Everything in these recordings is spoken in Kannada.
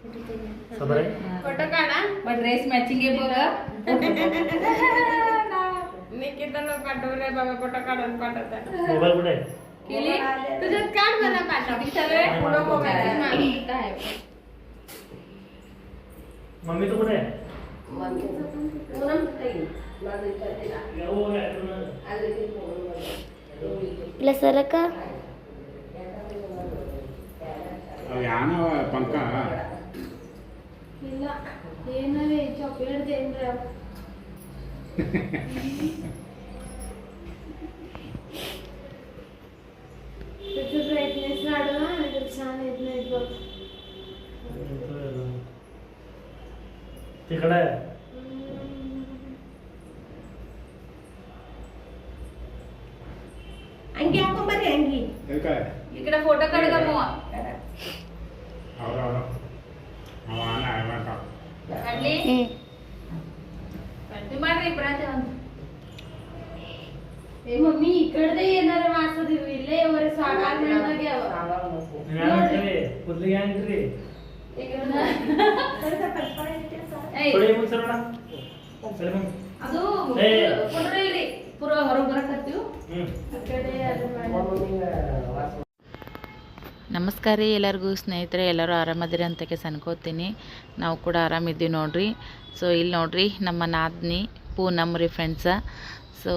खबर आहे फ़ोटो काढा पण ड्रेस मॅचिंग आहे बघा निकिताला पाठवलंय बाबा फ़ोटो काढून पाठवता. मोबाईल कुठे केली? तुझ्यात काढ मला पाठव. सगळे फ़ोटो मोबाईल आहे. मम्मी तू कुठे आहे? मम्मी पूनम ఇలా సరక అవి ఆనవ ಇಲ್ಲ ಏನವೇ ಚಾಕ್ಲೇಟ್ ದೇನ್ರ त्याचं ब्राईटनेस वाढवा आणि तर छान येत नाही बघ तिकडे ಸರಿ ಅದು ಇಲ್ರಿ ಪೂರ ಹೊರಗೆ ಬರಕತ್ತೀವಿ ನಮಸ್ಕಾರ ರೀ ಎಲ್ಲರಿಗೂ ಸ್ನೇಹಿತರೆ ಎಲ್ಲರೂ ಆರಾಮದಿರಿ ಅಂತ ಅನ್ಕೋತೀನಿ ನಾವು ಕೂಡ ಆರಾಮಿದ್ದೀವಿ ನೋಡ್ರಿ. ಸೊ ಇಲ್ಲಿ ನೋಡ್ರಿ ನಮ್ಮ ನಾದ್ನಿ ಪೂನಮ್ ರೀ ಫ್ರೆಂಡ್ಸ ಸೊ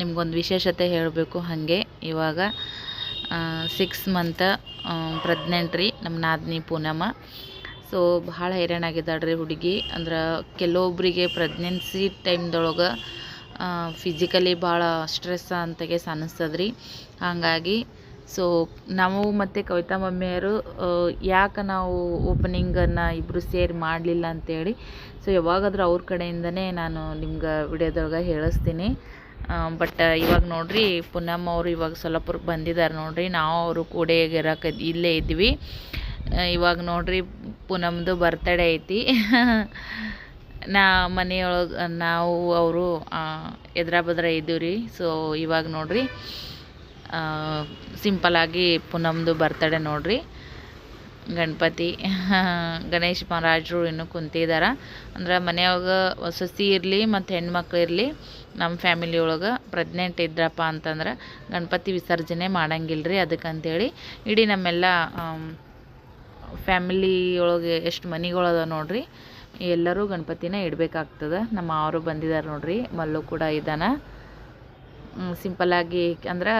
ನಿಮ್ಗೊಂದು ವಿಶೇಷತೆ ಹೇಳಬೇಕು ಹಾಗೆ. ಇವಾಗ ಸಿಕ್ಸ್ ಮಂತ್ ಪ್ರೆಗ್ನೆಂಟ್ ರೀ ನಮ್ಮ ನಾದ್ನಿ ಪೂನಮ. ಸೊ ಭಾಳ ರೀ ಹುಡುಗಿ. ಅಂದ್ರೆ ಕೆಲವೊಬ್ಬರಿಗೆ ಪ್ರೆಗ್ನೆನ್ಸಿ ಟೈಮ್ದೊಳಗೆ ಫಿಸಿಕಲಿ ಭಾಳ ಸ್ಟ್ರೆಸ್ ಅಂತಗೆ ಅನ್ನಿಸ್ತದೆ ಹಾಗಾಗಿ ಸೊ ನಾವು ಮತ್ತು ಕವಿತಾ ಮಮ್ಮಿಯವರು ಯಾಕೆ ನಾವು ಓಪನಿಂಗನ್ನು ಇಬ್ಬರು ಸೇರಿ ಮಾಡಲಿಲ್ಲ ಅಂತೇಳಿ ಸೊ ಯಾವಾಗಾದ್ರೂ ಅವ್ರ ಕಡೆಯಿಂದನೇ ನಾನು ನಿಮ್ಗೆ ವಿಡಿಯೋದೊಳಗೆ ಹೇಳಿಸ್ತೀನಿ. ಬಟ್ ಇವಾಗ ನೋಡ್ರಿ ಪುನಮ್ಮ ಅವರು ಇವಾಗ ಸೊಲ್ಲಾಪುರಕ್ಕೆ ಬಂದಿದ್ದಾರೆ ನೋಡ್ರಿ. ನಾವು ಅವರು ಕೂಡ ಇರಕ್ಕೆ ಇಲ್ಲೇ ಇದ್ವಿ. ಇವಾಗ ನೋಡ್ರಿ ಪೂನಮ್ದು ಬರ್ತಡೇ ಐತಿ. ನಾ ಮನೆಯೊಳಗೆ, ನಾವು, ಅವರು ಎದ್ರ ಬದ್ರ ಇದ್ದೀವಿ ರೀ ಸೊ ಇವಾಗ ನೋಡ್ರಿ ಸಿಂಪಲಾಗಿ ಪೂನಮ್ದು ಬರ್ತಡೇ ನೋಡ್ರಿ. ಗಣಪತಿ, ಗಣೇಶ್ ಮಹಾರಾಜರು ಇನ್ನೂ ಕುಂತಿದ್ದಾರೆ ಅಂದ್ರೆ ಮನೆಯೊಳಗೆ ಸೊಸಿ ಇರಲಿ ಮತ್ತು ಹೆಣ್ಮಕ್ಳು ಇರಲಿ ನಮ್ಮ ಫ್ಯಾಮಿಲಿ ಒಳಗೆ ಪ್ರೆಗ್ನೆಂಟ್ ಇದ್ರಪ್ಪ ಅಂತಂದ್ರೆ ಗಣಪತಿ ವಿಸರ್ಜನೆ ಮಾಡಂಗಿಲ್ಲ ರೀ ಅದಕ್ಕಂತೇಳಿ. ಇಡೀ ನಮ್ಮೆಲ್ಲ ಫ್ಯಾಮಿಲಿ ಒಳಗೆ ಎಷ್ಟು ಮನೆಗಳದ ನೋಡ್ರಿ, ಎಲ್ಲರೂ ಗಣಪತಿನ ಇಡಬೇಕಾಗ್ತದೆ. ನಮ್ಮ ಅವರು ಬಂದಿದ್ದಾರೆ ನೋಡ್ರಿ, ಮಲ್ಲು ಕೂಡ ಇದ್ದಾನೆ. ಸಿಂಪಲ್ಲಾಗಿ ಅಂದ್ರೆ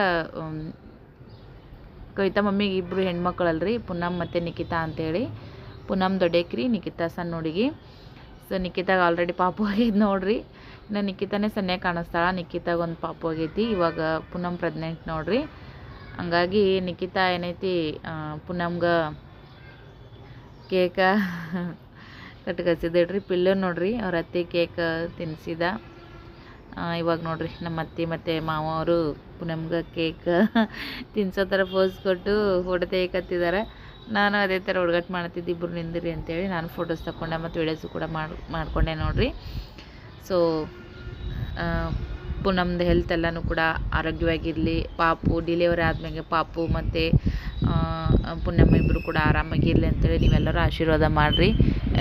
ಕವಿತಾ ಮಮ್ಮಿಗೆ ಇಬ್ಬರು ಹೆಣ್ಮಕ್ಳಲ್ರಿ, ಪುನಮ್ ಮತ್ತು ನಿಖಿತಾ ಅಂತೇಳಿ. ಪುನಮ್ ದೊಡ್ಡಕ್ರಿ ನಿಖಿತಾ ಸಣ್ಣ ಹುಡುಗಿ. ಸೊ ನಿಖಿತಾಗ ಆಲ್ರೆಡಿ ಪಾಪು ಆಗೈತೆ ನೋಡ್ರಿ. ಇನ್ನು ನಿಖಿತಾನೇ ಸನ್ನೆ ಕಾಣಿಸ್ತಾಳ ನಿಖಿತಾಗ ಒಂದು ಪಾಪು ಆಗೈತಿ. ಇವಾಗ ಪುನಮ್ ಪ್ರೆಗ್ನೆಂಟ್ ನೋಡ್ರಿ. ಹಂಗಾಗಿ ನಿಖಿತಾ ಏನೈತಿ ಪೂನಮ್ಗೆ ಕೇಕ ಕಟ್ಕಸಿದ್ರಿ ಪಿಲ್ಲರ್ ನೋಡ್ರಿ, ಅವ್ರ ಅತ್ತೆ ಕೇಕ್ ತಿನ್ಸಿದ. ಇವಾಗ ನೋಡ್ರಿ ನಮ್ಮ ಅತ್ತೆ ಮತ್ತು ಮಾವ ಅವರು ನಮ್ಗೆ ಕೇಕ್ ತಿನ್ಸೋ ಥರ ಪೋಸ್ ಕೊಟ್ಟು ಫೋಟೋ ತೆಗಿಕತ್ತಿದ್ದಾರೆ ನಾನು ಅದೇ ಥರ ಹುಡುಗಾಟ ಮಾಡ್ತಿದ್ದೆ ಇಬ್ಬರು ನಿಂದಿರಿ ಅಂತೇಳಿ ನಾನು ಫೋಟೋಸ್ ತಗೊಂಡೆ ಮತ್ತು ವಿಡಿಯೋಸು ಕೂಡ ಮಾಡಿ, ಮಾಡ್ಕೊಂಡೆ ನೋಡ್ರಿ. ಸೊ ಪುನಮ್ದು ಹೆಲ್ತ್ ಎಲ್ಲನೂ ಕೂಡ ಆರೋಗ್ಯವಾಗಿರಲಿ. ಪಾಪು ಡಿಲಿವರಿ ಆದಮೇಲೆ ಪಾಪು ಮತ್ತು ಪುಣ್ಯಮ್ಮ ಇಬ್ಬರು ಕೂಡ ಆರಾಮಾಗಿರಲಿ ಅಂತೇಳಿ ನೀವೆಲ್ಲರೂ ಆಶೀರ್ವಾದ ಮಾಡಿರಿ.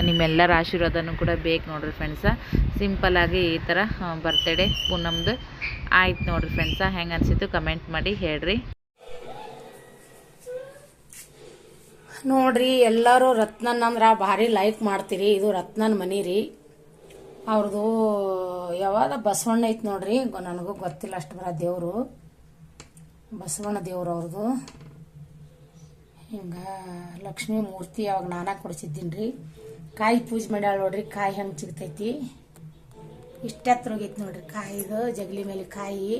ನಿಮ್ಮೆಲ್ಲರ ಆಶೀರ್ವಾದನೂ ಕೂಡ ಬೇಕು ನೋಡಿರಿ ಫ್ರೆಂಡ್ಸ ಸಿಂಪಲ್ಲಾಗಿ ಈ ಥರ ಬರ್ತಡೇ ಪುನಮ್ದು ಆಯ್ತು ನೋಡಿರಿ ಫ್ರೆಂಡ್ಸ ಹೆಂಗೆ ಅನಿಸಿತು ಕಮೆಂಟ್ ಮಾಡಿ ಹೇಳ್ರಿ. ನೋಡ್ರಿ, ಎಲ್ಲರೂ ರತ್ನನ್ ಅಂದ್ರೆ ಭಾರಿ ಲೈಕ್ ಮಾಡ್ತೀರಿ. ಇದು ರತ್ನನ್ ಮನಿ ರೀ. ಅವ್ರದ್ದು ಯಾವಾಗ ಬಸವಣ್ಣ ಐತೆ ನೋಡ್ರಿ. ನನಗೂ ಗೊತ್ತಿಲ್ಲ ಅಷ್ಟು ಬರ ದೇವರು. ಬಸವಣ್ಣ ದೇವ್ರು ಅವ್ರದ್ದು ಹಿಂಗ ಲಕ್ಷ್ಮೀ ಮೂರ್ತಿ ಅವಾಗ ನಾನಾ ಕೊಡಿಸಿದ್ದೀನಿ ರೀ ಕಾಯಿ ಪೂಜೆ ಮಾಡ್ಯಾಳ ನೋಡ್ರಿ, ಕಾಯಿ ಹೆಂಗೆ ಸಿಗ್ತೈತಿ ಇಷ್ಟತ್ರ ಹೋಗೈತಿ ನೋಡ್ರಿ ಕಾಯಿದು, ಜಗಲಿ ಮೇಲೆ ಕಾಯಿ.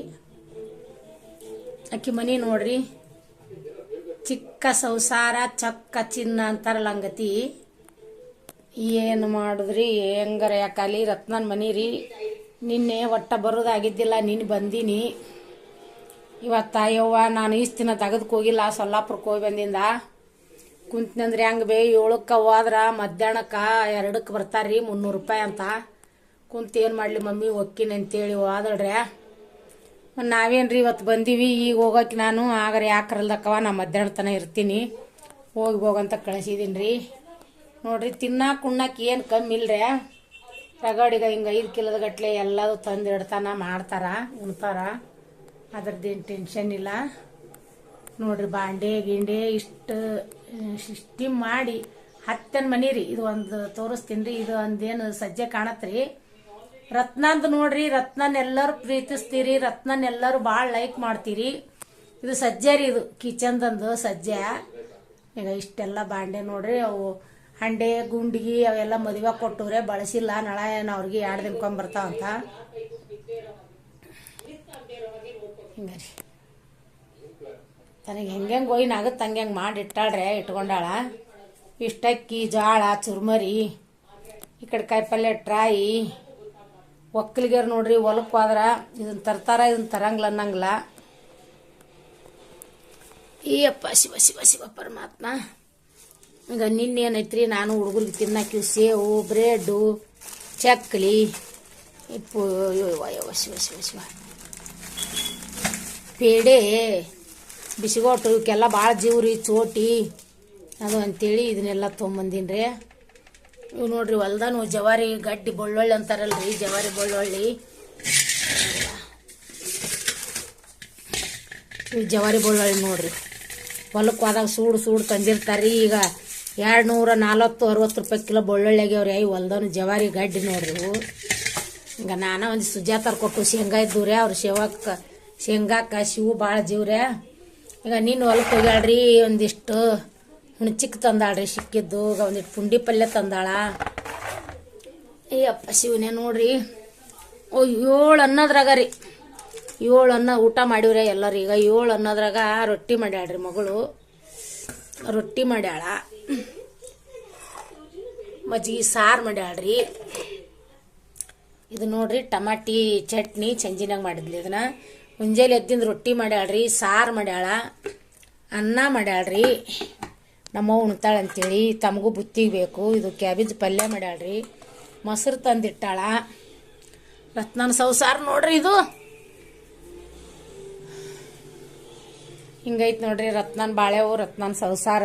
ಅಕ್ಕಿ ಮನೆ ನೋಡ್ರಿ, ಚಿಕ್ಕ ಸಂಸಾರ, ಚಕ್ಕ ಚಿನ್ನ ಅಂತಾರಲ್ಲ ಹಂಗತಿ. ಏನು ಮಾಡಿದ್ರಿ, ಹೆಂಗಾರ ಯಾಕಾಲಿ ರತ್ನನ ಮನೆ ರೀ ನಿನ್ನೆ ಒಟ್ಟ ಬರೋದಾಗಿದ್ದಿಲ್ಲ, ನೀನು ಬಂದೀನಿ. ಇವತ್ತ ಅಯ್ಯವ್ವ ನಾನು ಇಷ್ಟು ದಿನ ತೆಗೆದಕ್ಕೆ ಹೋಗಿಲ್ಲ ಸೊಲ್ಲಾಪುರಕ್ಕೆ ಹೋಗಿ ಬಂದಿಂದ. ಕುಂತ್ನಂದ್ರೆ ಹೆಂಗೆ ಬೇ, ಏಳಕ್ಕೆ ಹೋದ್ರ ಮಧ್ಯಾಹ್ನಕ್ಕೆ ಎರಡಕ್ಕೆ ಬರ್ತಾರ್ರಿ, ಮುನ್ನೂರು ರೂಪಾಯಿ ಅಂತ. ಕುಂತ ಏನು ಮಾಡಲಿ ಮಮ್ಮಿ ಒಕ್ಕಿನ ಅಂತೇಳಿ ಹೋದಳ್ರೆ ರೀ ಇವತ್ತು ಬಂದೀವಿ, ಈಗ ಹೋಗೋಕೆ ನಾನು. ಆಗ್ರೆ ಯಾಕರಲ್ದಕ್ಕವ ನಾ ಮಧ್ಯಾಹ್ನ ತನಕ ಇರ್ತೀನಿ. ಹೋಗಿ ಹೋಗಂತ ಕಳಿಸಿದ್ದೀನಿ ರೀ ನೋಡ್ರಿ ತಿನ್ನಕ್ಕೆ ಉಣ್ಣಕ್ಕೆ ಏನು ಕಮ್ಮಿ ಇಲ್ರಿ. ರಗಡಿಗೆ ಹಿಂಗೆ ಐದು ಕಿಲೋದ ಗಟ್ಲೆ ಎಲ್ಲದು ತಂದು ಇಡ್ತಾನ, ಮಾಡ್ತಾರ, ಉಣ್ತಾರ. ಅದ್ರದ್ದೇನು ಟೆನ್ಷನ್ ಇಲ್ಲ. ನೋಡ್ರಿ ಬಾಂಡೆ, ಗಿಂಡೆ ಇಷ್ಟು ಸಿಸ್ಟಿಮ್ ಮಾಡಿ ಹತ್ತನ ಮನಿ ರೀ ಇದು ಒಂದು ತೋರಿಸ್ತೀನಿ ರೀ ಇದು ಒಂದೇನು ಸಜ್ಜೆ ಕಾಣತ್ರಿ. ರತ್ನಂದು ನೋಡ್ರಿ ರತ್ನನ್ ಎಲ್ಲರೂ ಪ್ರೀತಿಸ್ತೀರಿ. ರತ್ನನ್ ಎಲ್ಲರೂ ಭಾಳ ಲೈಕ್ ಮಾಡ್ತೀರಿ. ಇದು ಸಜ್ಜೆ ರೀ ಇದು. ಕಿಚನ್ದಂದು ಸಜ್ಜೆ. ಈಗ ಇಷ್ಟೆಲ್ಲ ಬಾಂಡೆ ನೋಡ್ರಿ, ಅವು ಹಂಡೆ, ಗುಂಡಿಗೆ, ಅವೆಲ್ಲ ಮದುವೆ ಕೊಟ್ಟವ್ರೆ ಬಳಸಿಲ್ಲ. ನಳ ಏನು ಅವ್ರಿಗೆ ಎರಡು ದಿನಕೊಂಬರ್ತಾವಂತ ಹಿಂಗೆ ರೀ ತನಗೆ ಹೆಂಗೆ ಒಯ್ನ ಆಗುತ್ತೆ ಹಂಗೆ ಮಾಡಿ ಇಟ್ಟಾಳ್ರೆ, ಇಟ್ಕೊಂಡಾಳ. ಇಷ್ಟಕ್ಕಿ, ಜೋಳ, ಚುರ್ಮರಿ, ಈ ಕಡೆ ಕಾಯಿಪಲ್ಯ ಟ್ರಾಯಿ, ಒಕ್ಕಲಿಗರು ನೋಡ್ರಿ ಹೊಲಕ್ಕೆ ಹೋದ್ರೆ ಇದನ್ನ ತರ್ತಾರ ಇದನ್ನ ತರಂಗಿಲ್ಲ ಅನ್ನಂಗಿಲ್ಲ ಈ ಅಪ್ಪ ಶಿವ ಶಿವ ಶಿವ ಪರಮಾತ್ಮ. ಈಗ ನಿನ್ನೆ ಏನೈತ್ರಿ ನಾನು ಹುಡುಗರಿಗೆ ತಿನ್ನಕ್ಕೆ ಸೇವು, ಬ್ರೆಡ್ಡು, ಚಕ್ಲಿ ಇಪ್ಪು ಅಯ್ಯೋ, ಶಿವ ಶಿವ ಶಿವ. ಪೇಡೆ ಬಿಸಿಗೋಟು ಇವಕ್ಕೆಲ್ಲ ಭಾಳ ಜೀವ್ರಿ ಚೋಟಿ. ಅದು ಅಂತೇಳಿ ಇದನ್ನೆಲ್ಲ ತೊಗೊಂಬಂದೀನಿ ರೀ ಇವು ನೋಡ್ರಿ ಹೊಲ್ದಾನು ಜವಾರಿ ಗಡ್ಡಿ ಬೆಳ್ಳುಳ್ಳಿ ಅಂತಾರಲ್ರಿ, ಜವಾರಿ ಬೆಳ್ಳುಳ್ಳಿ. ಇವು ಜವಾರಿ ಬೆಳ್ಳುಳ್ಳಿ ನೋಡ್ರಿ. ಹೊಲಕ್ಕೆ ಹೋದಾಗ ಸೂಡು ಸೂಡು ತಂದಿರ್ತಾರ್ರಿ, ಈಗ ಎರಡು ನೂರ ನಲ್ವತ್ತು, ಅರವತ್ತು ರೂಪಾಯಿ ಕಿಲೋ ಬೊಳ್ಳೊಳ್ಳಿ ಆಗ್ಯಾವ್ರಿ ಐ ಹೊಲ್ದಾನು ಜವಾರಿ ಗಡ್ಡಿ ನೋಡ್ರಿ ಇವು. ಈಗ ನಾನು ಒಂದು ಸುಜಾತಾರ ಕೊಟ್ಟು ಶೇಂಗಾ ಇದ್ದವ್ರಿ ಅವ್ರ ಶೇವಕ್ಕೆ ಶೇಂಗಾಕ ಶಿವು ಭಾಳ ಜೀವ್ರೆ. ಈಗ ನೀನು ಹೊಲಕ್ಕೆ ಹೋಗ್ಯಾಳ್ರಿ, ಒಂದಿಷ್ಟು ಹುಣ್ಚಿಕ್ ತಂದಾಳ್ರಿ ಸಿಕ್ಕಿದ್ದು, ಈಗ ಒಂದಿಟ್ಟು ಪುಂಡಿ ಪಲ್ಯ ತಂದಾಳ. ಅಯ್ಯಪ್ಪ ಅಪ್ಪ ಶಿವನೇ ನೋಡ್ರಿ. ಓ, ಏಳು ಅನ್ನೋದ್ರಾಗ ರೀ. ಏಳು ಅನ್ನ ಊಟ ಮಾಡಿವ್ರೆ ಎಲ್ಲರೂ. ಈಗ ಏಳು ಅನ್ನೋದ್ರಾಗ ರೊಟ್ಟಿ ಮಾಡ್ಯಾಳ್ರಿ ಮಗಳು. ರೊಟ್ಟಿ ಮಾಡ್ಯಾಳ. ಮಜ್ಜಿಗೆ ಸಾರು ಮಾಡ್ಯಾಳ್ರಿ. ಇದು ನೋಡ್ರಿ ಟಮಾಟಿ ಚಟ್ನಿ ಚಂಜಿನಾಗ ಮಾಡಿದ್ಲಿ ಇದನ್ನ. ಮುಂಜಾನೆ ಎದ್ದಿಂದ ರೊಟ್ಟಿ ಮಾಡ್ಯಾಳ್ರಿ, ಸಾರು ಮಾಡ್ಯಾಳ, ಅನ್ನ ಮಾಡ್ಯಾಳ್ರಿ, ನಮ್ಮವ್ವ ಉಣ್ತಾಳೆ ಅಂತೇಳಿ ತಮಗೂ ಬುತ್ತಿಗೆ ಬೇಕು, ಇದು ಕ್ಯಾಬೇಜ್ ಪಲ್ಯ ಮಾಡ್ಯಾಳ್ರಿ, ಮೊಸರು ತಂದಿಟ್ಟಾಳ. ರತ್ನನ ಸಂಸಾರ ನೋಡ್ರಿ ಇದು. ಹಿಂಗೈತ್ ನೋಡ್ರಿ ರತ್ನನ್ ಬಾಳೆವು ರತ್ನನ್ ಸಂಸಾರ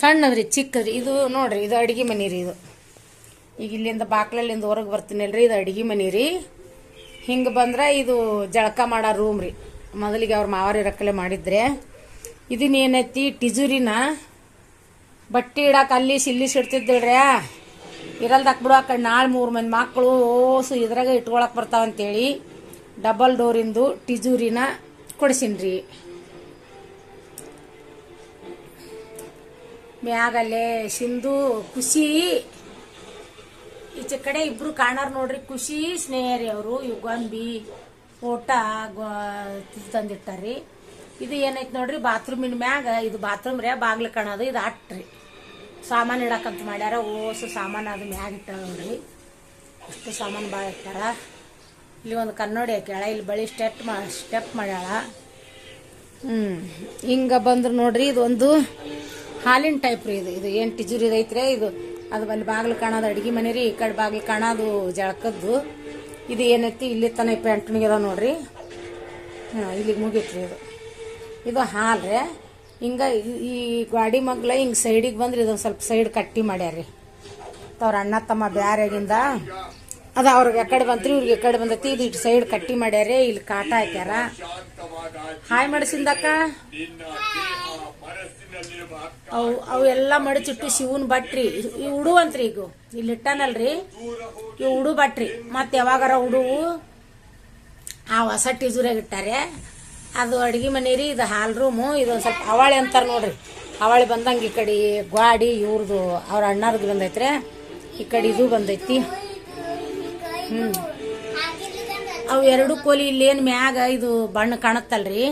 ಸಣ್ಣದ್ರಿ, ಚಿಕ್ಕದ್ರಿ, ಇದು ನೋಡ್ರಿ, ಇದು ಅಡಿಗೆ ಮನೆ ರೀ ಇದು. ಈಗ ಇಲ್ಲಿಂದ ಬಾಕ್ಲಲ್ಲಿಂದ ಹೊರಗೆ ಬರ್ತೀನಿ ಅಲ್ರಿ ಇದು ಅಡಿಗೆ ಮನೆ ರೀ ಹಿಂಗೆ ಬಂದ್ರೆ ಇದು ಜಳಕ ಮಾಡೋ ರೂಮ್ ರೀ. ಮೊದಲಿಗೆ ಅವ್ರ ಮಾವರಿ ರಕ್ಕಲೆ ಮಾಡಿದ್ರೆ. ಇದನ್ನ ಏನೈತಿ? ಟಿಜುರಿನ? ಬಟ್ಟೆ ಇಡಕ್ಕೆ ಅಲ್ಲಿ ಸಿಲ್ಲಿಸಿ ಇಡ್ತಿದ್ದಿಳ್ರಿ ಇರಲ್ದಾಕ್ ಬಿಡು ಆ ಕಡೆ. ನಾಳೆ ಮೂರು ಮಂದಿ ಮಕ್ಕಳು ಓಸು ಇದ್ರಾಗ ಇಟ್ಕೊಳಕ್ ಬರ್ತಾವಂತೇಳಿ ಡಬಲ್ ಡೋರಿಂದು ಟಿಜೂರಿನ ಕೊಡಿಸಿನ್ರಿ ಮ್ಯಾಗಲ್ಲೇ ಸಿಂಧು ಖುಷಿ. ಈಚೆ ಕಡೆ ಇಬ್ರು ಕಾಣಾರ್ ನೋಡ್ರಿ, ಖುಷಿ ಸ್ನೇಹರಿ ಅವರು ಇವ್ ಗೊಂಬಿ ಊಟ ತಂದಿಟ್ಟಾರಿ ಇದು ಏನೈತಿ ನೋಡ್ರಿ ಬಾತ್ರೂಮಿನ ಮ್ಯಾಗ, ಇದು ಬಾತ್ರೂಮ್ ರೀ ಬಾಗ್ಲು ಕಾಣೋದು, ಇದು ಅಟ್ರಿ. ಸಾಮಾನು ಇಡಕಂತ ಮಾಡ್ಯಾರ, ಓಸು ಸಾಮಾನು ಅದು ಮ್ಯಾಗ ಇಟ್ಟಾರ ನೋಡ್ರಿ. ಅಷ್ಟು ಸಾಮಾನು ಭಾಳ ಇಟ್ಟಾರ. ಇಲ್ಲಿ ಒಂದು ಕನ್ನಡಿ ಹಾಕ್ಯಾಳ, ಇಲ್ಲಿ ಬಳಿ ಸ್ಟೆಪ್ ಮಾ ಸ್ಟೆಪ್ ಮಾಡ್ಯಾಳ. ಹ್ಞೂ ಹಿಂಗೆ ಬಂದ್ರೆ ನೋಡ್ರಿ, ಇದೊಂದು ಹಾಲಿನ ಟೈಪ್ ರೀ ಇದು ಇದು ಏನು ಟಿಜುರಿ ಐತ್ರಿ ಇದು ಅದು ಅಲ್ಲಿ ಬಾಗಿಲು ಕಾಣೋದು, ಅಡ್ಗೆ ಮನೆ ರೀ, ಈ ಕಡೆ ಬಾಗಿಲು ಕಾಣೋದು ಜಳಕದ್ದು. ಇದು ಏನೈತಿ, ಇಲ್ಲಿ ತನ ಪೆಂಟ್ನಿಗೆ ನೋಡ್ರಿ. ಹಾಂ, ಇಲ್ಲಿಗೆ ಮುಗೀತ್ರಿ ಇದು. ಇದು ಹಾಲು ರೀ. ಹಿಂಗೆ ಈ- ಈ ಗಾಡಿ ಮಗ್ಲ ಹಿಂಗೆ ಸೈಡಿಗೆ ಬಂದ್ರೆ ಇದೊಂದು ಸ್ವಲ್ಪ ಸೈಡ್ ಕಟ್ಟಿ ಮಾಡ್ಯಾರ್ರಿ ಅವ್ರ ಅಣ್ಣ ತಮ್ಮ ಬ್ಯಾರ್ಯಾಗಿಂದ ಅದು ಅವ್ರಿಗೆ ಕಡೆ ಬಂತ್ರಿ, ಇವ್ರಿಗೆ ಕಡೆ ಬಂದೈತಿ, ಇದು ಇಟ್ಟು ಸೈಡ್ ಕಟ್ಟಿ ಮಾಡ್ಯಾರೆ ಇಲ್ಲಿ ಕಾಟ ಹಾಕ್ಯಾರ. ಹಾಯ್ ಮಾಡಿಸಿಂದಕ್ಕ. ಅವು ಅವೆಲ್ಲ ಮಡಚಿಟ್ಟು ಶಿವನ್ ಬಟ್ರಿ ಈ ಉಡುವಂತ್ರಿ ಈಗ. ಇಲ್ಲಿ ಇಟ್ಟಾನಲ್ರಿ. ಈ ಉಡು ಬಟ್ರಿ ಮತ್ತೆ ಯಾವಾಗಾರ ಉಡುವು ಆ ಹೊಸ ಟೀಜೂರಾಗ ಇಟ್ಟಾರೆ. ಅದು ಅಡ್ಗೆ ಮನೆ ರೀ, ಇದು ಹಾಲ್ ರೂಮು, ಇದೊಂದು ಸ್ವಲ್ಪ ಅವಳಿ ಅಂತಾರೆ ನೋಡ್ರಿ. ಅವಳಿ ಬಂದಂಗೆ ಈ ಕಡೆ ಗ್ವಾಡಿ ಇವ್ರದ್ದು ಅವ್ರ ಅಣ್ಣಾರ್ದು ಬಂದೈತ್ರಿ. ಈ ಕಡೆ ಇದು ಬಂದೈತಿ. ಹ್ಞೂ ಅವು ಎರಡು ಕೋಲಿ ಇಲ್ಲೇನು ಮ್ಯಾಗ ಇದು ಬಣ್ಣ ಕಾಣತ್ತಲ್ರಿ.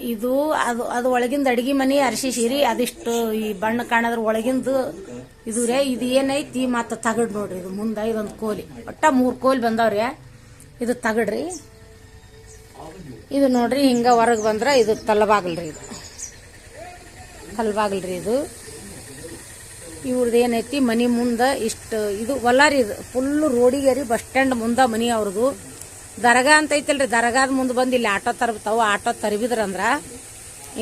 ಇದು ಅದು ಅದು ಒಳಗಿಂದ ಅಡಿಗೆ ಮನೆ ಅರಿಶಿ ಸೀರಿ, ಅದಿಷ್ಟು ಈ ಬಣ್ಣ ಕಾಣದ್ರ ಒಳಗಿಂದು ಇದು ರೇ, ಇದು ಏನೈತಿ ಮತ್ತು ತಗಡ್ ನೋಡ್ರಿ ಇದು ಮುಂದೆ ಇದೊಂದು ಕೋಲಿ. ಒಟ್ಟ ಮೂರು ಕೋಲಿ ಬಂದವ್ರಿ ಇದು ತಗಡ್ರಿ. ಇದು ನೋಡ್ರಿ ಹಿಂಗ ಹೊರಗೆ ಬಂದ್ರ ಇದು ತಲಬಾಗಲ್ರಿ ಇದು. ತಲಬಾಗಲ್ರಿ ಇದು. ಇವ್ರದ್ದು ಏನೈತಿ ಮನಿ ಮುಂದೆ ಇಷ್ಟು ಇದು ಹೊಲ ರೀ ಇದು. ಫುಲ್ ರೋಡಿಗೆ ರೀ, ಬಸ್ ಸ್ಟ್ಯಾಂಡ್ ಮುಂದೆ ಮನಿ ಅವ್ರದ್ದು ದರ್ಗಾ ಅಂತ ಐತಲ್ರಿ, ದರ್ಗಾದ ಮುಂದೆ ಬಂದು ಇಲ್ಲಿ ಆಟೋ ತರ್ತಾವ ಆಟೋ ತರಬಿದ್ರಂದ್ರ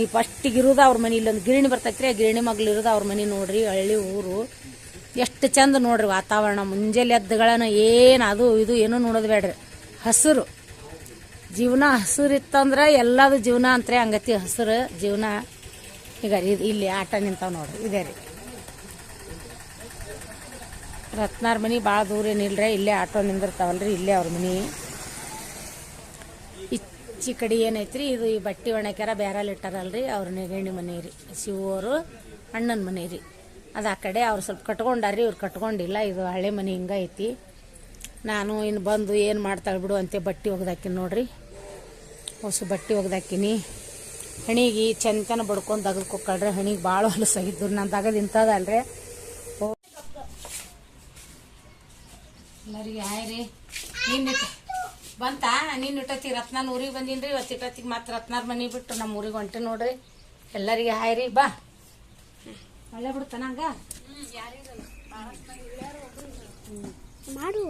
ಈ ಫಸ್ಟಿಗೆ ಇರೋದು ಅವ್ರ ಮನೆ, ಇಲ್ಲೊಂದು ಗಿರಣಿ ಬರ್ತೈತ್ರಿ, ಆ ಗಿರಣಿ ಮಗ್ಲು ಇರೋದು ಅವ್ರ ಮನೆ ನೋಡ್ರಿ, ಹಳ್ಳಿ ಊರು. ಎಷ್ಟು ಚಂದ ನೋಡ್ರಿ ವಾತಾವರಣ, ಮುಂಜಾನೆ ಎದ್ದುಗಳನ್ನ ಏನು ಅದು ಇದು ಏನೂ ನೋಡೋದು ಬೇಡ್ರಿ. ಹಸಿರು. ಜೀವನ ಹಸಿರು ಇತ್ತಂದ್ರೆ ಎಲ್ಲದು ಜೀವನ ಅಂತ್ರಿ ಹಂಗತಿ ಹಸಿರು ಜೀವನ. ಈಗ ಇಲ್ಲಿ ಆಟ ನಿಂತಾವ ನೋಡ್ರಿ, ಇದೆ ರೀ. ರತ್ನಾರ್ ಮನೆ ಭಾಳ ದೂರ ಏನಿಲ್ರಿ ಇಲ್ಲೇ ಆಟೋ ನಿಂದಿರ್ತಾವಲ್ರಿ, ಇಲ್ಲೇ ಅವ್ರ ಮನೆ. ಈಚಿ ಕಡೆ ಏನೈತ್ರಿ, ಇದು ಈ ಬಟ್ಟೆ ಒಣಕ್ಯಾರ ಬ್ಯಾರಲ್ ಇಟ್ಟಾರಲ್ರಿ, ಅವ್ರ ನೆಗಣಿ ಮನೆ ರೀ, ಶಿವರು ಅಣ್ಣನ ಮನೆ ರೀ. ಅದು ಆ ಕಡೆ ಅವ್ರು ಸ್ವಲ್ಪ ಕಟ್ಕೊಂಡಾರ್ರಿ, ಇವ್ರು ಕಟ್ಕೊಂಡಿಲ್ಲ, ಇದು ಹಳೆ ಮನೆ ಹಿಂಗೈತಿ ನಾನು ಇನ್ನು ಬಂದು ಏನು ಮಾಡ್ತಾಳೆ ಬಿಡು ಅಂತ ಬಟ್ಟೆ ಒಗ್ದಾಕಿನಿ ನೋಡ್ರಿ. ಹೊಸ ಬಟ್ಟೆ ಒಗ್ದಾಕಿನಿ. ಹಣಿಗೆ ಚಂತನ ಬಡ್ಕೊಂಡು ತಗದು ಕೊಕ್ಕಳ್ರಿ ಹಣಿಗೆ ಭಾಳ ಹೊಲಸಾಗಿದ್ದು ನಾನು ತಗದು ಇಂಥದಲ್ರಿ. ಎಲ್ಲರಿಗೆ ಹಾಯ್ ರೀ ಬಂತಾ? ನೀನು ಇಟ್ಟತಿ ರತ್ನಾನ್ ಊರಿಗೆ ಬಂದೀನಿ ಇವತ್ತು ಇಟ್ಟತ್ತಿಗೆ ಮತ್ತೆ ರತ್ನಾರ್ ಮನೆ ಬಿಟ್ಟು ನಮ್ಮ ಊರಿಗೆ ಹೊಂಟೆ ನೋಡ್ರಿ. ಎಲ್ಲರಿಗೆ ಹಾಯ್ ರೀ ಬಾ. ಒಳ್ಳೆ ಬಿಡ್ತಾನ ಹಂಗ ಮಾಡು.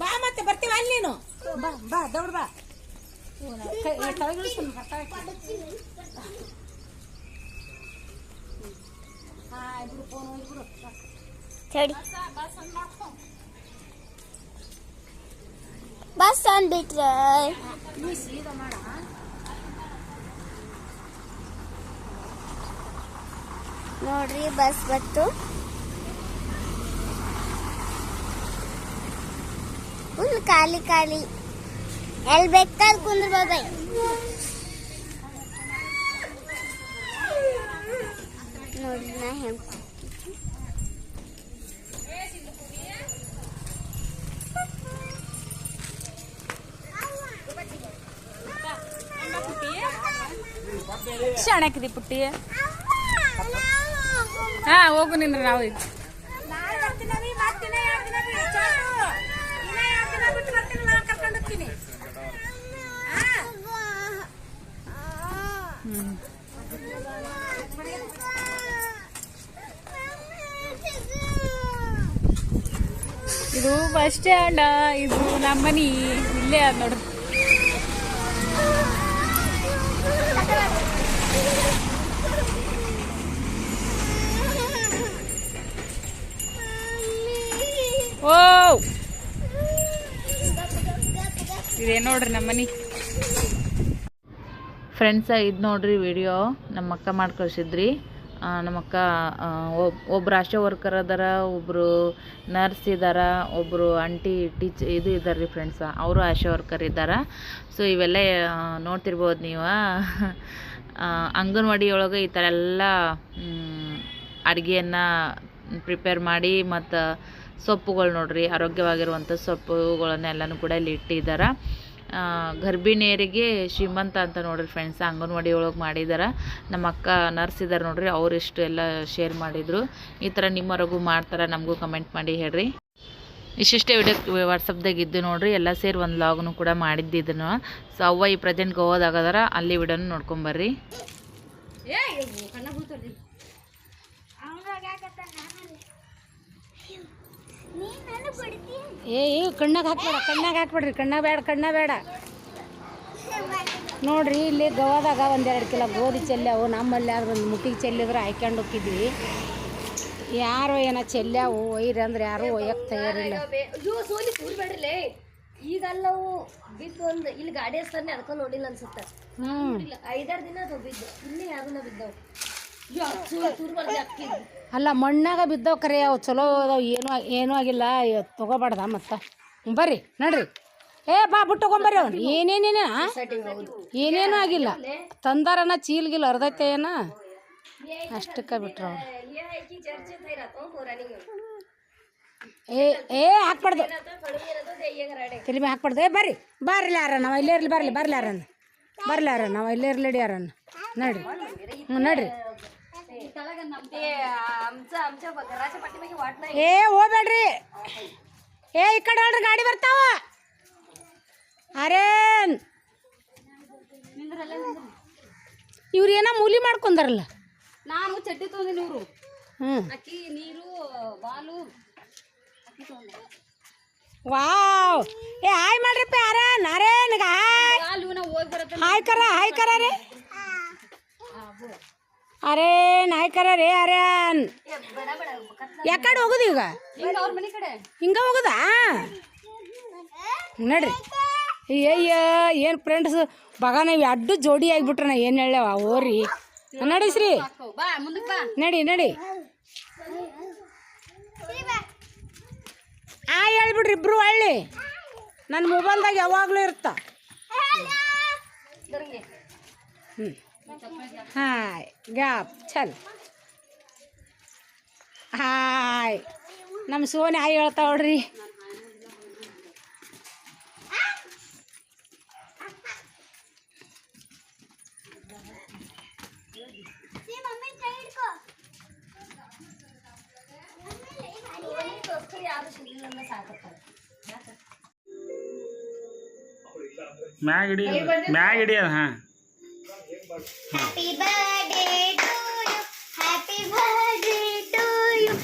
ಬಾ. ಮತ್ತೆ ಬರ್ತೀವ ಅಲ್ಲಿ ನೀನು? ಬಾ ಬಾ ದೌಡ್ ಬಾ. ಹಾಂ ಬಿಡು ಫೋನ್ ಹೋಗ್ಬಿಡು ತಡಿ ಬಸ್ ಅಂದ್ಬಿಟ್ರೆ ನೋಡ್ರಿ ಬಸ್ ಬತ್ತು ಫುಲ್ ಖಾಲಿ ಖಾಲಿ ಎಲ್ಲಿ ಬೇಕಾದ್ ಕುಂದ್ರಬೋದ ನೋಡ್ರಿ ನಾ ಹೆಂಗ್ ಶಾಣಕ್ರಿ ಪುಟ್ಟಿ. ಹಾ ಹೋಗು ನಿನ್ನ ನಾವು ಈಗ. ಇದು ಬಸ್ ಸ್ಟ್ಯಾಂಡ್ ಇದು ನಮ್ಮ ಮನಿ. ಇಲ್ಲೇ ಅದ ನೋಡ್ರಿ ಓ ಇದೇ ನೋಡ್ರಿ ನಮ್ಮ ಮನಿ. ಫ್ರೆಂಡ್ಸ ಇದು ನೋಡ್ರಿ ವಿಡಿಯೋ ನಮ್ಮ ಅಕ್ಕ ಮಾಡಿ ಕಳ್ಸಿದ್ರಿ ನಮ್ಮಕ್ಕ ಒಬ್ರು ಆಶಾ ವರ್ಕರ್ ಅದಾರ ಒಬ್ಬರು ನರ್ಸ್ ಇದ್ದಾರ ಒಬ್ಬರು ಆಂಟಿ ಟೀಚ್ ಇದು ಇದ್ದಾರೆ ರೀ ಫ್ರೆಂಡ್ಸ ಅವರು ಆಶಾ ವರ್ಕರ್ ಇದ್ದಾರೆ. ಸೊ ಇವೆಲ್ಲ ನೋಡ್ತಿರ್ಬೋದು ನೀವು. ಅಂಗನವಾಡಿ ಒಳಗೆ ಈ ಥರ ಎಲ್ಲ ಅಡುಗೆಯನ್ನು ಪ್ರಿಪೇರ್ ಮಾಡಿ ಮತ್ತು ಸೊಪ್ಪುಗಳು ನೋಡ್ರಿ, ಆರೋಗ್ಯವಾಗಿರುವಂಥ ಸೊಪ್ಪುಗಳನ್ನೆಲ್ಲನೂ ಕೂಡ ಇಲ್ಲಿ ಇಟ್ಟಿದ್ದಾರೆ. ಗರ್ಭಿಣಿಯರಿಗೆ ಶ್ರೀಮಂತ ಅಂತ ನೋಡ್ರಿ ಫ್ರೆಂಡ್ಸ್ ಅಂಗನವಾಡಿ ಒಳಗೆ ಮಾಡಿದಾರ. ನಮ್ಮ ಅಕ್ಕ ನರ್ಸ್ ಇದ್ದಾರೆ ನೋಡ್ರಿ, ಅವ್ರು ಇಷ್ಟು ಎಲ್ಲ ಶೇರ್ ಮಾಡಿದರು. ಈ ಥರ ನಿಮ್ಮವರೆಗೂ ಮಾಡ್ತಾರೆ ನಮಗೂ ಕಮೆಂಟ್ ಮಾಡಿ ಹೇಳ್ರಿ. ಇಷ್ಟಿಷ್ಟೇ ವಿಡಿಯೋ ವಾಟ್ಸಪ್ದಾಗ ಇದ್ದು ನೋಡ್ರಿ, ಎಲ್ಲ ಸೇರಿ ಒಂದು ಲಾಗ್ನು ಕೂಡ ಮಾಡಿದ್ದಿದ್ದನು ಸೊ ಅವ್ವ ಈ ಪ್ರೆಸೆಂಟ್ಗೆ ಹೋದಾಗದಾರ ಅಲ್ಲಿ ವಿಡಿಯೋನು ನೋಡ್ಕೊಂಬರ್ರಿ ಏ ಕಣ್ಣಾಗ ಹಾಕ್ಬೇಡ ಕಣ್ಣಾಗ ಹಾಕ್ಬೇಡ್ರಿ. ಕಣ್ಣ ಬೇಡ ಕಣ್ಣ ಬೇಡ. ನೋಡ್ರಿ ಇಲ್ಲಿ ಗವಾದಾಗ ಒಂದೆರಡು ಕಿಲೋ ಗೋಧಿ ಚೆಲ್ಲ್ಯಾವು ನಮ್ಮಲ್ಲಿ ಯಾರು ಒಂದು ಮುಟ್ಟಿಗೆ ಚೆಲ್ಲಿದ್ರೆ ಹಾಕ್ಯಂಡು ಹೋಗಿದ್ವಿ ಯಾರೋ ಏನೋ ಚೆಲ್ಲ್ಯಾವು ಒಯ್ರಿ ಅಂದ್ರೆ ಯಾರು ಒಯ್ಯಕ್ಕೆ ತಯಾರಿಲ್ಲ. ಈಗಲ್ಲವು ಬಿದ್ದು ಒಂದು ಇಲ್ಲಿ ಗಾಡಿ ಹಸ್ತಾನೆ ಅದಕ್ಕೆ ನೋಡಿಲ್ಲ ಅನ್ಸುತ್ತೆ. ಹ್ಞೂ ಐದಾರು ದಿನ ಅದು ಬಿದ್ದು. ಇಲ್ಲಿ ಯಾರನ್ನ ಬಿದ್ದವು. ಅಲ್ಲ, ಮಣ್ಣಾಗ ಬಿದ್ದವು ಕರೆ, ಅವು ಚಲೋ ಅದಾವು, ಏನೂ ಏನೂ ಆಗಿಲ್ಲ ತಗೋಬಾರ್ದ ಮತ್ತೆ. ಬರ್ರಿ, ನಡ್ರಿ. ಏ, ಬಾ, ಬಿಟ್ಟು ತಗೊಂಬರ್ರಿ ಅವ್ನು. ಏನೇನೇನ? ಏನೇನೂ ಆಗಿಲ್ಲ. ತಂದಾರನ ಚೀಲ್ಗಿಲ್ಲ ಅರ್ಧೈತೆ ಏನ? ಅಷ್ಟಕ್ಕೆ ಬಿಟ್ರು ಏ ಏ, ಹಾಕ್ಬಾರ್ದು. ತಲೆ ಮೇಲೆ ಹಾಕ್ಬಾರ್ದು. ಏ, ಬರ್ರಿ. ಬರ್ಲಿ ಯಾರ ನಾವು, ಇಲ್ಲೇ ಇರ್ಲಿ, ಬರ್ಲಿ ಬರ್ಲಿ ಯಾರ ನಾವು, ಇಲ್ಲೇ ಇರ್ಲಿ ಯಾರನ್ನ. ನಡ್ರಿ. ಹ್ಞೂ ನಡ್ರಿ. ಏ ಹೋಗ್ಬೇಡ್ರಿ. ಏ ಈ ಕಡೆ ನೋಡ್ರಿ ಗಾಡಿ ಬರ್ತಾವ. ಅರೇನ್? ಇವ್ರು ಏನೋ ಮೂಲಿ ಮಾಡ್ಕೊಂಡಾರಲ್ಲ ನಾನು ಚಡ್ಡಿ ತೊಗೊಂಡಿನಿ ಇವರು. ಅಕ್ಕಿ ನೀರು ಬಾಲು. ವಾವ್. ಏ ಹಾಯ್ ಮಾಡ್ರಿಪ್ಪ ಯಾರ ನಾರೇನ್ಗ ಹಾಯ್. ಹಾಯ್ ಕರ ಹಾಯ್ ಕರ ರೀ. ಅರೇ ನಾಯ್ಕರ, ರೇ ಅರೇ ಯಾಕಡೆ ಹೋಗುದು ಈಗ? ಹಿಂಗ ಹೋಗುದ? ನಡ್ರಿ. ಅಯ್ಯ ಏನು ಫ್ರೆಂಡ್ಸ್ ಬಗ, ನಾವು ಅಡ್ಡು ಜೋಡಿ ಆಗ್ಬಿಟ್ರ ನಾ ಏನು ಹೇಳವ ಓರಿ ನಡಿಸ್ರಿ ನಡಿ ನಡಿ. ಆ, ಹೇಳ್ಬಿಡ್ರಿ ಇಬ್ರು ಹಳ್ಳಿ. ನನ್ನ ಮೊಬೈಲ್ದಾಗ ಯಾವಾಗಲೂ ಇರ್ತ. ಹ್ಮ್. ಹಾಯ್ ಗ್ಯಾಪ್ ಚಲ್ ಹಾಯ್ ನಮ್ಮ ಸೋನಿ ಹಾಯ್ ಹೇಳ್ತಾವ ನೋಡ್ರಿ. ಅದಕ್ಕೋಸ್ಕರ ಯಾರು ಸಿಗ್ಲಿಲ್ಲ ಅಂದ್ರೆ ಸಾಕಪ್ಪ ಮ್ಯಾಗ ಹಿಡಿ ಮ್ಯಾಗ ಹಿಡಿ ಅದು, ಹಾಂ. Happy birthday to you happy birthday to you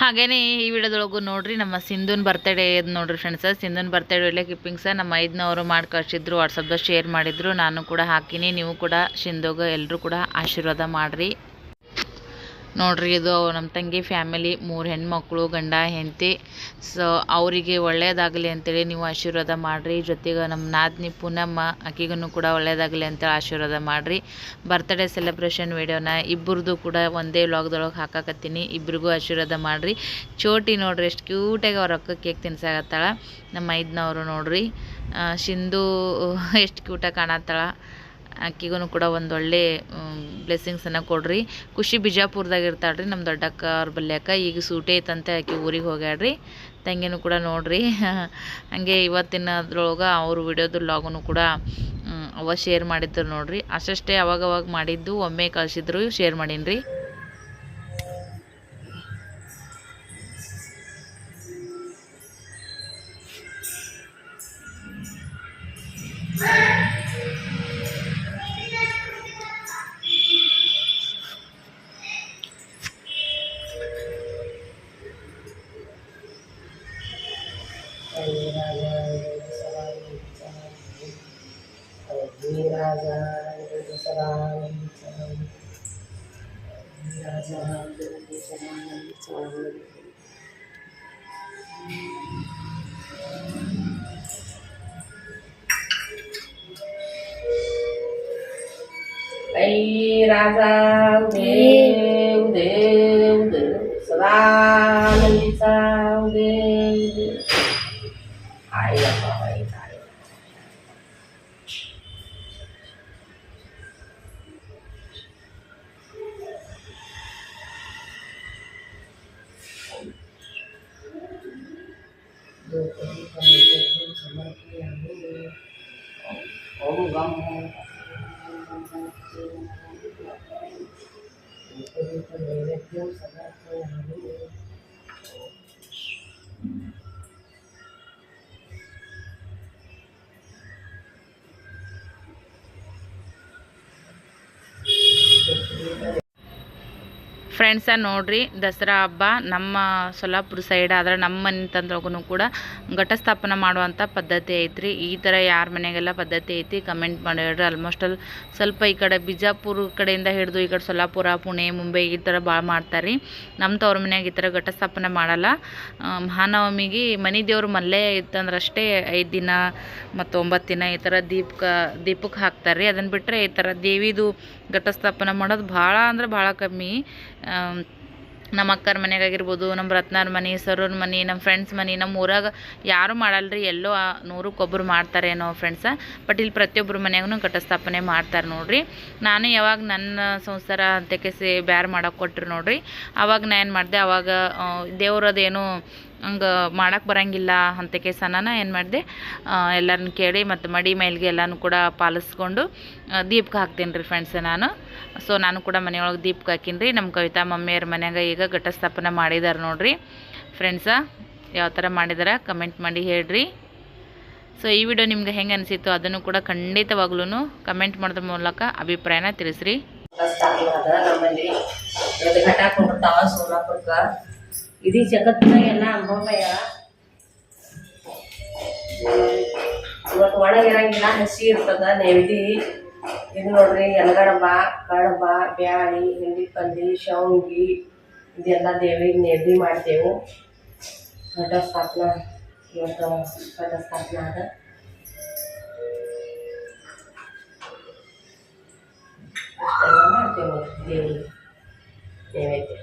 ಹಾಗೇನೆ ಈ ವಿಡಿಯೋದೊಳಗು ನೋಡ್ರಿ, ನಮ್ಮ ಸಿಂಧುನ್ ಬರ್ತಡೇ ಇದು ನೋಡ್ರಿ ಫ್ರೆಂಡ್ಸ್ ಸಿಂಧುನ್ ಬರ್ತಡೇ ಕಿಪ್ಪಿಂಗ್ ಸರ್ ನಮ್ಮ ಐದನವರು ಮಾಡಿ ಕಳಿಸಿದ್ರು ವಾಟ್ಸಪ್ದಾಗ ಶೇರ್ ಮಾಡಿದ್ರು. ನಾನು ಕೂಡ ಹಾಕಿನಿ, ನೀವು ಕೂಡ ಸಿಂಧುಗೆ ಎಲ್ಲರೂ ಕೂಡ ಆಶೀರ್ವಾದ ಮಾಡಿರಿ. ನೋಡ್ರಿ, ಇದು ನಮ್ಮ ತಂಗಿ ಫ್ಯಾಮಿಲಿ ಮೂರು ಹೆಣ್ಮಕ್ಳು, ಗಂಡ, ಹೆಂಡತಿ. ಸೊ ಅವರಿಗೆ ಒಳ್ಳೆಯದಾಗಲಿ ಅಂತೇಳಿ ನೀವು ಆಶೀರ್ವಾದ ಮಾಡಿರಿ. ಜೊತೆಗೆ ನಮ್ಮ ನಾದಿನಿ ಪೂನಮ್ಮ ಆಕೆಗೂ ಕೂಡ ಒಳ್ಳೇದಾಗಲಿ ಅಂತೇಳಿ ಆಶೀರ್ವಾದ ಮಾಡಿರಿ. ಬರ್ತ್ಡೇ ಸೆಲೆಬ್ರೇಷನ್ ವಿಡಿಯೋನ ಇಬ್ಬರದು ಕೂಡ ಒಂದೇ ವ್ಲಾಗ್ದೊಳಗೆ ಹಾಕಾಕತ್ತೀನಿ. ಇಬ್ಬರಿಗೂ ಆಶೀರ್ವಾದ ಮಾಡಿರಿ. ಚೋಟಿ ನೋಡ್ರಿ, ಎಷ್ಟು ಕ್ಯೂಟಾಗಿ ಅವ್ರ ಅಕ್ಕ ಕೇಕ್ ತಿನ್ಸಾಕತ್ತಾಳ. ನಮ್ಮ ಐದನವರು ನೋಡ್ರಿ. ಶಿಂದು, ಎಷ್ಟು ಕ್ಯೂಟಾಗಿ ಕಾಣತ್ತಾಳ. ಆಕಿಗೂ ಕೂಡ ಒಂದು ಒಳ್ಳೆ ಬ್ಲೆಸ್ಸಿಂಗ್ಸನ್ನು ಕೊಡ್ರಿ. ಖುಷಿ ಬಿಜಾಪುರದಾಗ ಇರ್ತಾಳ್ರಿ ನಮ್ಮ ದೊಡ್ಡಕ್ಕ ಅವ್ರ ಬಲ್ಯಾಕ ಈಗ ಸೂಟಿ ಐತಂತೆ ಆಕೆ ಊರಿಗೆ ಹೋಗ್ಯಾಡ್ರಿ ತಂಗಿನೂ ಕೂಡ ನೋಡ್ರಿ. ಹಾಗೆ ಇವತ್ತಿನದ್ರೊಳಗೆ ಅವ್ರ ವಿಡಿಯೋದು ಲಾಗನು ಕೂಡ ಅವ ಶೇರ್ ಮಾಡಿದ್ರು ನೋಡ್ರಿ. ಅಷ್ಟಷ್ಟೇ ಅವಾಗವಾಗ ಅವಾಗ ಮಾಡಿದ್ದು, ಒಮ್ಮೆ ಕಳಿಸಿದ್ರು ಶೇರ್ ಮಾಡೀನಿ ರೀ trabalhava ಫ್ರೆಂಡ್ಸ ನೋಡ್ರಿ, ದಸರಾ ಹಬ್ಬ, ನಮ್ಮ ಸೊಲ್ಲಾಪುರ ಸೈಡ್ ಆದ್ರೆ ನಮ್ಮ ಮನೆ ತಂದ್ರಗೂ ಕೂಡ ಘಟಸ್ಥಾಪನೆ ಮಾಡುವಂಥ ಪದ್ಧತಿ ಐತ್ರಿ. ಈ ಥರ ಯಾರ ಮನೆಗೆಲ್ಲ ಪದ್ಧತಿ ಐತಿ ಕಮೆಂಟ್ ಮಾಡಿ ಹೇಳ್ರಿ ಆಲ್ಮೋಸ್ಟ್ ಅಲ್ಲಿ ಸ್ವಲ್ಪ ಈ ಕಡೆ ಬಿಜಾಪುರ ಕಡೆಯಿಂದ ಹಿಡಿದು ಈ ಕಡೆ ಸೊಲ್ಲಾಪುರ, ಪುಣೆ, ಮುಂಬೈ ಈ ಥರ ಭಾಳ ಮಾಡ್ತಾರೆ ನಮ್ಮ ತವ್ರ ಮನ್ಯಾಗ ಈ ಥರ ಘಟಸ್ಥಾಪನೆ ಮಾಡಲ್ಲ. ಮಹಾನವಮಿಗೆ ಮನೆ ದೇವ್ರು ಮಲ್ಲೆ ಇತ್ತಂದ್ರೆ ಅಷ್ಟೇ ಐದು ದಿನ ಮತ್ತು ಒಂಬತ್ತು ದಿನ ಈ ಥರ ದೀಪಕ್ಕೆ ದೀಪಕ್ಕೆ ಹಾಕ್ತಾರೆ ರೀ ಅದನ್ನು ಬಿಟ್ಟರೆ ಈ ಥರ ದೇವಿದು ಘಟಸ್ಥಾಪನೆ ಮಾಡೋದು ಭಾಳ ಅಂದ್ರೆ ಭಾಳ ಕಮ್ಮಿ. ನಮ್ಮ ಅಕ್ಕರ ಮನೆಗಾಗಿರ್ಬೋದು, ನಮ್ಮ ರತ್ನಾರ ಮನೆ, ಸರೋರ್ ಮನೆ, ನಮ್ಮ ಫ್ರೆಂಡ್ಸ್ ಮನೆ, ನಮ್ಮ ಊರಾಗ ಯಾರೂ ಮಾಡಲ್ರಿ, ಎಲ್ಲೋ ಆ ಮಾಡ್ತಾರೆ ಏನೋ ಫ್ರೆಂಡ್ಸ ಬಟ್ ಇಲ್ಲಿ ಪ್ರತಿಯೊಬ್ಬರ ಮನೆಗೂ ಘಟಸ್ಥಾಪನೆ ಮಾಡ್ತಾರೆ ನೋಡ್ರಿ. ನಾನು ಯಾವಾಗ ನನ್ನ ಸಂಸಾರ ಅಂತಕ್ಕೆ ಸೇ, ಬ್ಯಾರೆ ಮಾಡೋಕೆ ಕೊಟ್ಟರು ನೋಡ್ರಿ. ಅವಾಗ ನಾನು ಏನು ಮಾಡಿದೆ ಆವಾಗ ದೇವ್ರದೇನು ಹಂಗೆ ಮಾಡಕ್ಕೆ ಬರಂಗಿಲ್ಲ ಅಂತ ಕೇಸನ ಏನು ಮಾಡಿದೆ ಎಲ್ಲರನ್ನ ಕೇಳಿ ಮತ್ತು ಮಡಿ ಮೇಲ್ಗೆ ಎಲ್ಲನೂ ಕೂಡ ಪಾಲಿಸ್ಕೊಂಡು ದೀಪಕ್ಕೆ ಹಾಕ್ತೀನಿ ರೀ ಫ್ರೆಂಡ್ಸ್ ನಾನು. ಸೊ ನಾನು ಕೂಡ ಮನೆಯೊಳಗೆ ದೀಪಕ್ಕೆ ಹಾಕೀನಿ ರೀ. ನಮ್ಮ ಕವಿತಾ ಮಮ್ಮಿಯವ್ರ ಮನ್ಯಾಗ ಈಗ ಘಟಸ್ಥಾಪನೆ ಮಾಡಿದ್ದಾರೆ ನೋಡಿರಿ. ಫ್ರೆಂಡ್ಸ ಯಾವ ಥರ ಮಾಡಿದಾರೆ ಕಮೆಂಟ್ ಮಾಡಿ ಹೇಳ್ರಿ. ಸೊ ಈ ವಿಡಿಯೋ ನಿಮ್ಗೆ ಹೆಂಗೆ ಅನಿಸಿತ್ತು ಅದನ್ನು ಕೂಡ ಖಂಡಿತವಾಗ್ಲೂ ಕಮೆಂಟ್ ಮಾಡೋದ್ರ ಮೂಲಕ ಅಭಿಪ್ರಾಯನ ತಿಳಿಸ್ರಿ. ಇಡೀ ಜಗತ್ತಿನ ಎಲ್ಲ ಅಂಬಾಬಯ್ಯ ಇವತ್ತು ಒಣಗಿರಂಗಿಲ್ಲ ಹಸಿ ಇರ್ತದ, ನೈವೇದಿ. ಇದು ನೋಡ್ರಿ ಎಲಗಡಬ ಕಡಬ ಬ್ಯಾಳಿ, ಹಿಂಡಿ ಪಲ್ಲಿ, ಶಾವ್ಗಿ, ಇದೆಲ್ಲ ದೇವಿಗೆ ಮಾಡ್ತೇವೆ. ಘಟ ಸ್ಥಾಪನ ಇವತ್ತು ಘಟ ಸ್ಥಾಪನ ಅದ ಮಾಡ್ತೇವೆ ದೇವಿ ನೈವೇದ್ಯ.